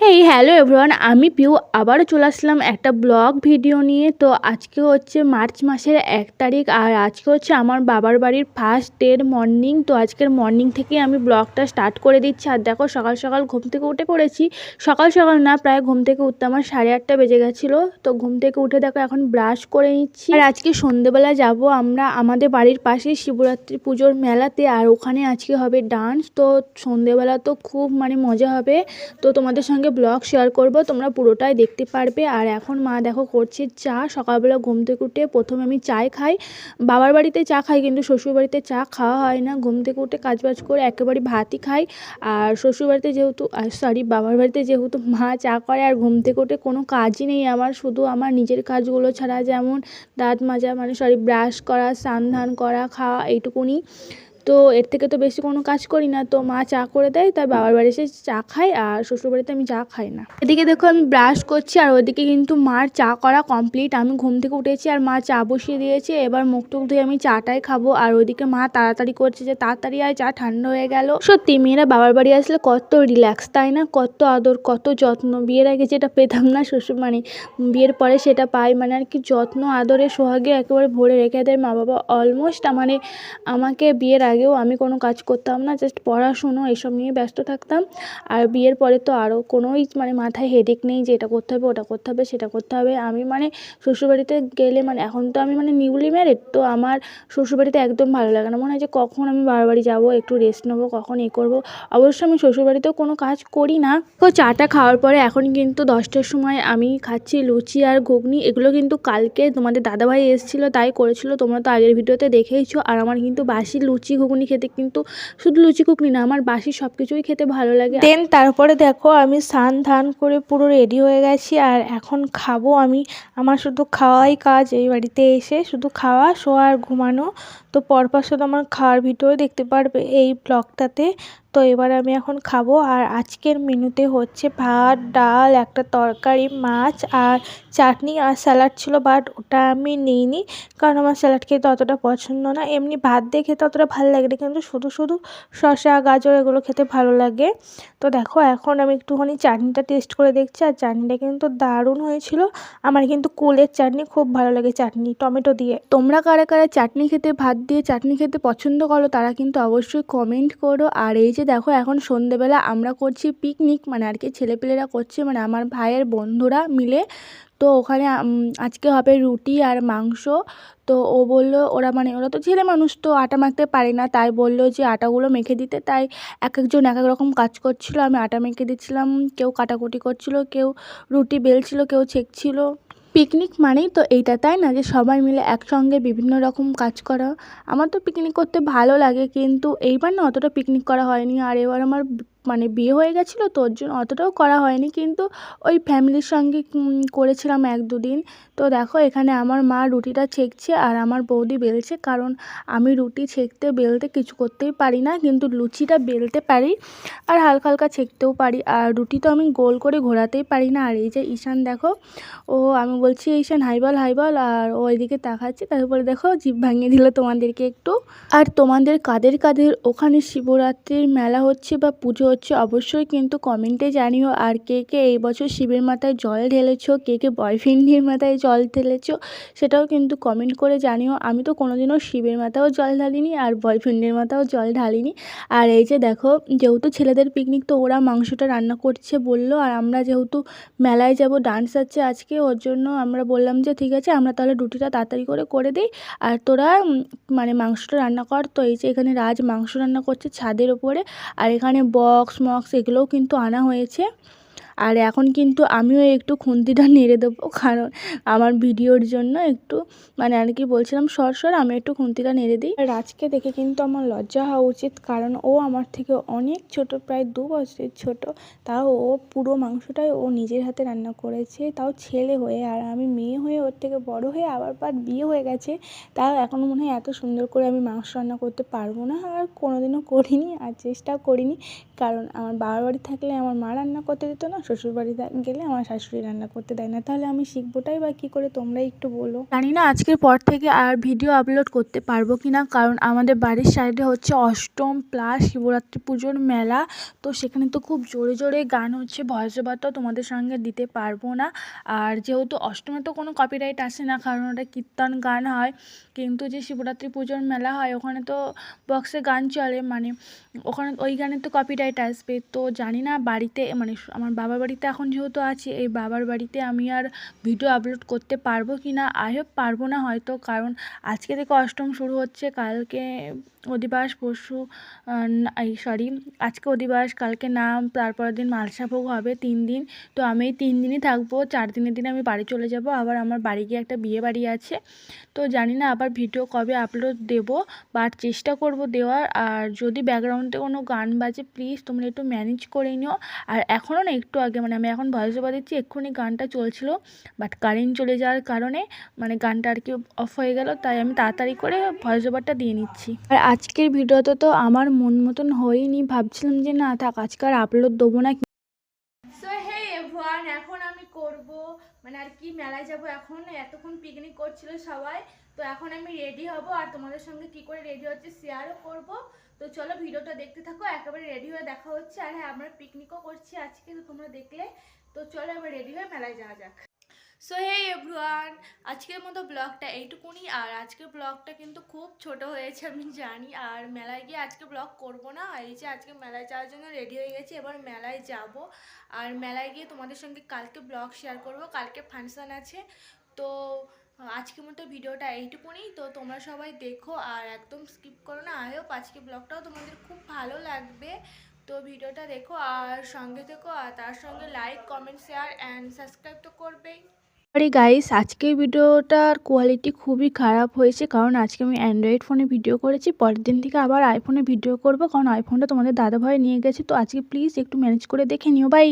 Hey hello everyone আমি পিউ, আবারও চলে আসলাম একটা ব্লগ ভিডিও নিয়ে। তো আজকে হচ্ছে মার্চ মাসের এক তারিখ, আর আজকে হচ্ছে আমার বাবার বাড়ির ফার্স্ট ডের মর্নিং তো আজকের মর্নিং থেকেই আমি ব্লগটা স্টার্ট করে দিচ্ছি। আর দেখো, সকাল সকাল ঘুম থেকে উঠে পড়েছি। সকাল সকাল না, প্রায় ঘুম থেকে উঠতে আমার সাড়ে আটটা বেজে গেছিল। তো ঘুম থেকে উঠে দেখো, এখন ব্রাশ করে নিচ্ছি। আর আজকে সন্ধেবেলা যাব আমরা আমাদের বাড়ির পাশে শিবরাত্রি পুজোর মেলাতে, আর ওখানে আজকে হবে ডান্স তো সন্ধেবেলা তো খুব মানে মজা হবে। তো তোমাদের সঙ্গে ব্লগ শেয়ার করব, তোমরা পুরোটাই দেখতে পারবে। আর এখন মা দেখো করছে চা। সকালবেলা ঘুম থেকে উঠে প্রথমে আমি চাই খাই। বাবার বাড়িতে চা খাই কিন্তু শ্বশুর বাড়িতে চা খাওয়া হয় না। ঘুম থেকে উঠে কাজ বাজ করে একেবারে ভাতই খাই। আর শ্বশুর বাড়িতে যেহেতু সরি বাবার বাড়িতে যেহেতু মা চা করে, আর ঘুম থেকে উঠে কোনো কাজই নেই আমার। শুধু আমার নিজের কাজগুলো ছাড়া যেমন দাঁত মাজা মানে সরি ব্রাশ করা, স্নান ধান করা, খাওয়া, এইটুকুনি। তো এর থেকে তো বেশি কোনো কাজ করি না। তো মা চা করে দেয় তাই বাবার বাড়ি এসে চা খাই আর শ্বশুর বাড়িতে আমি চা খাই না। এদিকে দেখো আমি ব্রাশ করছি আর ওদিকে কিন্তু মার চা করা কমপ্লিট আমি ঘুম থেকে উঠেছি আর মা চা বসিয়ে দিয়েছে। এবার মুখ টুক ধুয়ে আমি চাটাই খাব আর ওইদিকে মা তাড়াতাড়ি করছে যে তাড়াতাড়ি আর চা ঠান্ডা হয়ে গেল। সত্যি মেয়েরা বাবার বাড়ি আসলে কত রিল্যাক্স তাই না? কত আদর, কত যত্ন। বিয়ের আগে যেটা পেতাম না শ্বশুর মানে বিয়ের পরে সেটা পাই। মানে আর কি যত্ন, আদরে, সোহাগে একেবারে ভরে রেখে দেয় মা বাবা অলমোস্ট মানে আমাকে বিয়ের আগে আগেও আমি কোনো কাজ করতাম না জাস্ট পড়াশুনো এসব নিয়ে ব্যস্ত থাকতাম। আর বিয়ের পরে তো আরও কোনোই মানে মাথায় হেডেক নেই যে এটা করতে হবে, ওটা করতে হবে, সেটা করতে হবে। আমি মানে শ্বশুরবাড়িতে গেলে মানে এখন তো আমি মানে নিউলি ম্যারেড তো আমার শ্বশুরবাড়িতে একদম ভালো লাগে না। মনে হয় যে কখন আমি বাড়ি যাব, একটু রেস্ট নেব, কখন এ করব। অবশ্য আমি শ্বশুরবাড়িতেও কোনো কাজ করি না। তো চাটা খাওয়ার পরে এখন কিন্তু দশটার সময় আমি খাচ্ছি লুচি আর ঘুগনি। এগুলো কিন্তু কালকে তোমাদের দাদাভাই এসেছিল, তাই করেছিল। তোমরা তো আগের ভিডিওতে দেখেইছো। আর আমার কিন্তু বাসি লুচি ঘুগনি খেতে কিন্তু শুধু লুচি, ঘুগনি না, আমার বাসি সব কিছুই খেতে ভালো লাগে। দেন তারপরে দেখো আমি স্নান ধান করে পুরো রেডি হয়ে গেছি আর এখন খাব আমি। আমার শুধু খাওয়াই কাজ এই বাড়িতে এসে শুধু খাওয়া, শোয়া আর ঘুমানো। তো পরপর শুধু আমার খাওয়ার ভিডিও দেখতে পারবে এই ব্লগটাতে। তো এবার আমি এখন খাব আর আজকের মেনুতে হচ্ছে ভাত, ডাল, একটা তরকারি, মাছ আর চাটনি আর স্যালাড ছিল, বাট ওটা আমি নিইনি কারণ আমার স্যালাড খেতে অতটা পছন্দ না। এমনি ভাত দিয়ে খেতে অতটা ভালো লাগে না, কিন্তু শুধু শুধু শসা, গাজর এগুলো খেতে ভালো লাগে। তো দেখো, এখন আমি একটুখানি চাটনিটা টেস্ট করে দেখছি আর চাটনিটা কিন্তু দারুণ হয়েছিল। আমার কিন্তু কুলের চাটনি খুব ভালো লাগে চাটনি, টমেটো দিয়ে। তোমরা কারা কারা চাটনি খেতে ভাত দিয়ে চাটনি খেতে পছন্দ করো, তারা কিন্তু অবশ্যই কমেন্ট করো। আর এই যে দেখো, এখন সন্ধেবেলা আমরা করছি পিকনিক মানে আর কি ছেলেপেলেরা করছে মানে আমার ভাইয়ের বন্ধুরা মিলে। তো ওখানে আজকে হবে রুটি আর মাংস। তো ও বলল, ওরা মানে ওরা তো ছেলে মানুষ, তো আটা মাখতে পারে না। তাই বলল যে আটাগুলো মেখে দিতে। তাই এক একজন এক এক রকম কাজ করছিল। আমি আটা মেখে দিচ্ছিলাম, কেউ কাটাকুটি করছিল, কেউ রুটি বেলছিল, কেউ ছেঁকছিল। পিকনিক মানেই তো এইটা, তাই না? যে সবাই মিলে একসঙ্গে বিভিন্ন রকম কাজ করা। আমার তো পিকনিক করতে ভালো লাগে, কিন্তু এইবার না অতটা পিকনিক করা হয়নি। আর এবার আমার মানে বিয়ে হয়ে গেছিল তো ওর জন্য অতটাও করা হয়নি। কিন্তু ওই ফ্যামিলির সঙ্গে করেছিলাম এক দুদিন। তো দেখো, এখানে আমার মা রুটিটা ছেঁকছে আর আমার বৌদি বেলছে। কারণ আমি রুটি ছেঁকতে, বেলতে কিছু করতেই পারি না। কিন্তু লুচিটা বেলতে পারি আর হালকা হালকা ছেঁকতেও পারি। আর রুটি তো আমি গোল করে ঘোরাতেই পারি না। আর এই যে ঈশান, দেখো, ও, আমি বলছি, ঈশান, হাই বল হাই বল। আর ও ওইদিকে তাকাচ্ছে, তারপরে দেখো, জিভ ভাঙিয়ে দিল তোমাদেরকে একটু। আর তোমাদের কাদের কাদের? ওখানে শিবরাত্রির মেলা হচ্ছে বা পুজো হচ্ছে অবশ্যই কিন্তু কমেন্টে জানিও আর কে কে এই বছর শিবের মাথায় জল ঢেলেছো? কে কে বয়ফ্রেন্ডের মাথায় জল ঢেলেছো? সেটাও কিন্তু কমেন্ট করে জানিও। আমি তো কোনোদিনও শিবের মাথাও জল ঢালিনি আর বয়ফ্রেন্ডের মাথাও জল ঢালিনি। আর এই যে দেখো, যেহেতু ছেলেদের পিকনিক তো ওরা মাংসটা রান্না করছে বলল। আর আমরা যেহেতু মেলায় যাব ডান্স আছে আজকে, ওর জন্য আমরা বললাম যে ঠিক আছে, আমরা তাহলে রুটিটা তাড়াতাড়ি করে করে দিই। আর তোরা মানে মাংসটা রান্না কর। তো এই যে এখানে রাজ মাংস রান্না করছে ছাদের ওপরে। আর এখানে বক্স মক্স এগুলোও কিন্তু আনা হয়েছে। আর এখন কিন্তু আমিও একটু খুন্তিটা নেড়ে দেবো, কারণ আমার ভিডিওর জন্য একটু মানে আর কি বলছিলাম, সর সর, আমি একটু খুন্তিটা নেড়ে দিই। আর আজকে দেখে কিন্তু আমার লজ্জা হওয়া উচিত, কারণ ও আমার থেকে অনেক ছোট, প্রায় দু বছরের ছোট, তাও ও পুরো মাংসটাই ও নিজের হাতে রান্না করেছে, তাও ছেলে হয়ে, আর আমি মেয়ে হয়ে, ওর থেকে বড় হয়ে আবার পার বিয়ে হয়ে গেছে, তাও এখন মনে হয় এত সুন্দর করে আমি মাংস রান্না করতে পারব না, আর কোনোদিনও করিনি, আর চেষ্টাও করিনি, কারণ আমার বাবার বাড়ি থাকলে আমার মা রান্না করতে দিত না শ্বশুরবাড়ি গেলে আমার শাশুড়ি রান্না করতে দেয় না। তাহলে আমি শিখবোটাই বা কী করে তোমরাই একটু বলো। জানি না আজকের পর থেকে আর ভিডিও আপলোড করতে পারব কি না, কারণ আমাদের বাড়ির সাইডে হচ্ছে অষ্টম প্লাস শিবরাত্রি পুজোর মেলা। তো সেখানে তো খুব জোরে জোরে গান হচ্ছে ভয়েস ওভারটাও তোমাদের সঙ্গে দিতে পারব না। আর যেহেতু অষ্টমে তো কোনো কপিরাইট আসে না, কারণ ওটা কীর্তন গান হয়, কিন্তু যে শিবরাত্রি পুজোর মেলা হয়, ওখানে তো বক্সে গান চলে। মানে ওখানে ওই গানে তো কপিরাইট আসবে। তো জানি না বাড়িতে মানে আমার বাবার বাড়িতে এখন যেহেতু আছি, এই বাবার বাড়িতে আমি আর ভিডিও আপলোড করতে পারব কি না আই হোপ পারব না হয়তো, কারণ আজকে থেকে অষ্টম শুরু হচ্ছে, কালকে অধিবাস পরশু এই সরি আজকে অধিবাস, কালকে নাম, তারপরের দিন মালসাভোগ হবে তিন দিন। তো আমি এই তিন দিনই থাকব, চার দিনের দিন আমি বাড়ি চলে যাব, আবার আমার বাড়ি গিয়ে একটা বিয়ে বাড়ি আছে। তো জানি না আবার ভিডিও কবে আপলোড দেবো বাট চেষ্টা করব দেওয়ার। আর যদি ব্যাকগ্রাউন্ডে কোনো গান বাজে প্লিজ তোমরা একটু ম্যানেজ করে নিও। আর এখনও না, একটু আগে মানে আমি এখন ভয়েস ওভার দিচ্ছি, এক্ষুনি গানটা চলছিল বাট কারেন্ট চলে যাওয়ার কারণে মানে গানটা আর কি অফ হয়ে গেল, তাই আমি তাড়াতাড়ি করে ভয়েস ওভারটা দিয়ে নিচ্ছি। আর আজকের ভিডিওতে তো আমার মন মতন হয়নি। ভাবছিলাম যে না থাক, আজকে আর আপলোড দেবো না। সো হে এভরিওয়ান এখন আমি করব মানে আর কি মেলায় যাব এখন? এতক্ষণ পিকনিক করছিল সবাই, তো এখন আমি রেডি হব আর তোমাদের সঙ্গে কি করে রেডি হচ্ছে শেয়ারও করব। তো চলো ভিডিওটা দেখতে থাকো, একেবারে রেডি হয়ে দেখা হচ্ছে। আর হ্যাঁ আমরা পিকনিকও করছি আজকে, তো তোমরা দেখলে। তো চলো এবার রেডি হয়ে মেলায় যাওয়া যাক। সো হে এভরিওয়ান আজকের মতো ব্লগটা এইটুকুনি। আর আজকের ব্লগটা কিন্তু খুব ছোট হয়েছে, আমি জানি। আর মেলায় গিয়ে আজকে ব্লগ করব না। এই যে আজকে মেলায় যাওয়ার জন্য রেডি হয়ে গেছি, এবার মেলায় যাব। আর মেলায় গিয়ে তোমাদের সঙ্গে কালকে ব্লগ শেয়ার করব। কালকে ফাংশান আছে। তো, আজকের মতো ভিডিওটা এইটুকুনি। তো, তোমরা সবাই দেখো আর একদম স্কিপ করো না। হোপ আজকে ব্লগটাও তোমাদের খুব ভালো লাগবে। তো, ভিডিওটা দেখো আর সঙ্গে থেকো। আর তার সঙ্গে like comment share and subscribe তো করবেই। আরে গাইস আজকের ভিডিওটার কোয়ালিটি খুবই খারাপ হয়েছে, কারণ আজকে আমি অ্যান্ড্রয়েড ফোনে ভিডিও করেছি, পরের দিন থেকে আবার আইফোনে ভিডিও করব, কারণ আইফোনটা তোমাদের দাদাভাই নিয়ে গেছে, তো আজকে প্লিজ একটু ম্যানেজ করে দেখে নিও বাই